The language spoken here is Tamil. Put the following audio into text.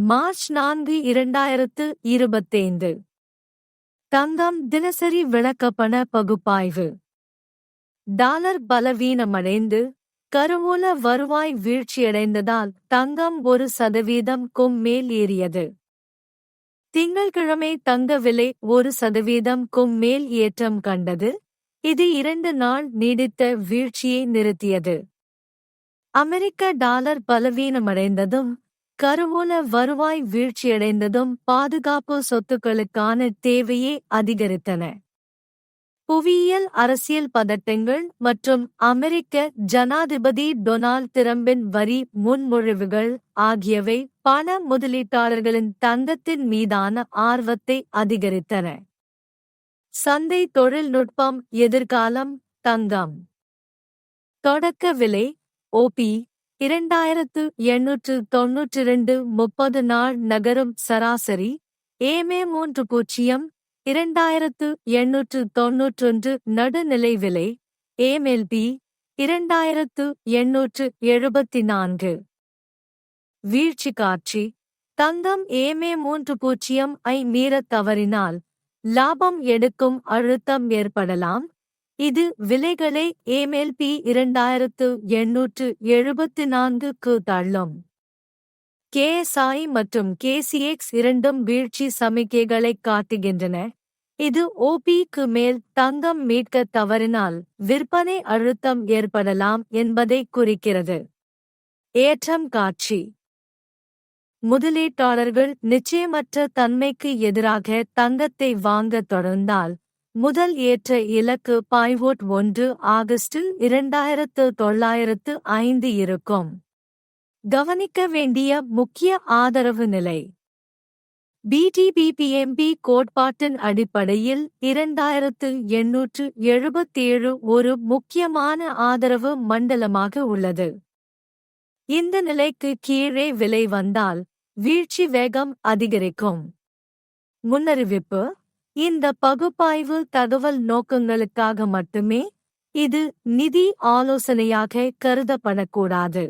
மார்ச் நான்கு இரண்டாயிரத்து இருபத்தைந்து. தங்கம் தினசரி விளக்கப்பண பகுப்பாய்வு. டாலர் பலவீனமடைந்து கருவூல வருவாய் வீழ்ச்சியடைந்ததால் தங்கம் ஒரு சதவீதம் கும் மேல் ஏறியது. திங்கள்கிழமை தங்க விலை ஒரு சதவீதம் கும் மேல் ஏற்றம் கண்டது. இது இரண்டு நாள் நீடித்த வீழ்ச்சியை நிறுத்தியது. அமெரிக்க டாலர் பலவீனமடைந்ததும் கருவூல வருவாய் வீழ்ச்சியடைந்ததும் பாதுகாப்பு சொத்துக்களுக்கான தேவையே அதிகரித்தன. புவியியல் அரசியல் பதட்டங்கள் மற்றும் அமெரிக்க ஜனாதிபதி டொனால்ட் திரம்பின் வரி முன்மொழிவுகள் ஆகியவை பண முதலீட்டாளர்களின் தங்கத்தின் மீதான ஆர்வத்தை அதிகரித்தன. சந்தை தொழில்நுட்பம் எதிர்காலம் தங்கம். தொடக்க விலை ஓபி இரண்டாயிரத்து எண்ணூற்று தொன்னூற்றிரண்டு முப்பது நாள் நகரும் சராசரி ஏமே மூன்று பூஜ்ஜியம் இரண்டாயிரத்து எண்ணூற்று தொன்னூற்றொன்று நடுநிலை விலை ஏமெல்பி இரண்டாயிரத்து எண்ணூற்று எழுபத்தி நான்கு. வீழ்ச்சி காட்சி தங்கம் ஏமே மூன்று பூஜ்ஜியம் ஐ மீறத் தவறினால் லாபம் எடுக்கும் அழுத்தம் ஏற்படலாம். இது விலைகளை ஏமெல்பி இரண்டாயிரத்து எண்ணூற்று எழுபத்தி நான்குக்கு தள்ளும். கேஎஸ்ஐ மற்றும் கேசிஎக்ஸ் இரண்டும் வீழ்ச்சி சமிக்கைகளை காட்டுகின்றன. இது ஓபிக்கு மேல் தங்கம் மீட்க தவறினால் விற்பனை அழுத்தம் ஏற்படலாம் என்பதை குறிக்கிறது. ஏற்றம் காட்சி. முதலீட்டாளர்கள் நிச்சயமற்ற தன்மைக்கு எதிராக தங்கத்தை வாங்கத் தொடர்ந்தால் முதல் ஏற்ற இலக்கு பாய்வோட் ஒன்று ஆகஸ்டில் இரண்டாயிரத்து தொள்ளாயிரத்து ஐந்து இருக்கும். கவனிக்க வேண்டிய முக்கிய ஆதரவு நிலை. பிடிபிபிஎம்பி கோட்பாட்டின் அடிப்படையில் இரண்டாயிரத்து எண்ணூற்று எழுபத்தேழு ஒரு முக்கியமான ஆதரவு மண்டலமாக உள்ளது. இந்த நிலைக்கு கீழே விலை வந்தால் வீழ்ச்சி வேகம் அதிகரிக்கும். முன்னறிவிப்பு இந்த பகுப்பாய்வு தகவல் நோக்கங்களுக்காக மட்டுமே இது நிதி ஆலோசனையாக கருதப்படக்கூடாது.